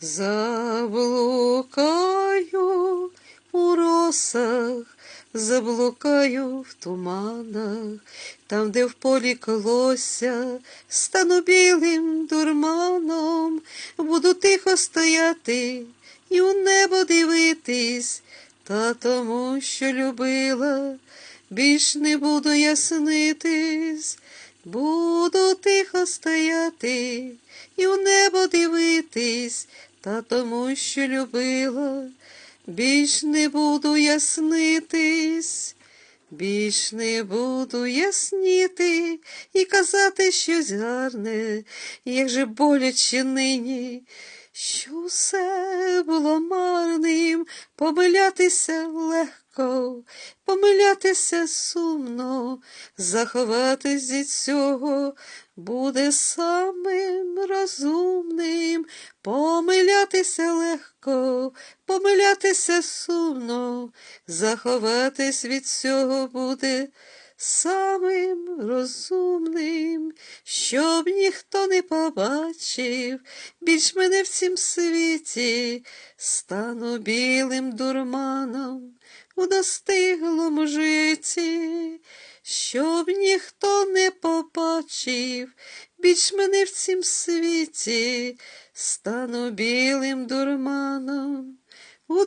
Заблукаю у росах, заблукаю в туманах, там, де в полі колося, стану білим дурманом, буду тихо стояти і у небо дивитись, та тому, що любила, більш не буду яснитись, буду тихо стояти і у небо дивитись, та тому, що любила, більш не буду яснитись, більш не буду ясніти і казати щось гарне, як же боляче нині, що все було марним, помилятися легко, помилятися сумно, заховатись від цього буде самим розумним, помилятися легко, помилятися сумно, заховатись від цього буде самим розумним, щоб ніхто не побачив, більш мене в цім світі, стану білим дурманом у достиглому житті, щоб ніхто не побачив, більш мене в цім світі, стану білим дурманом. У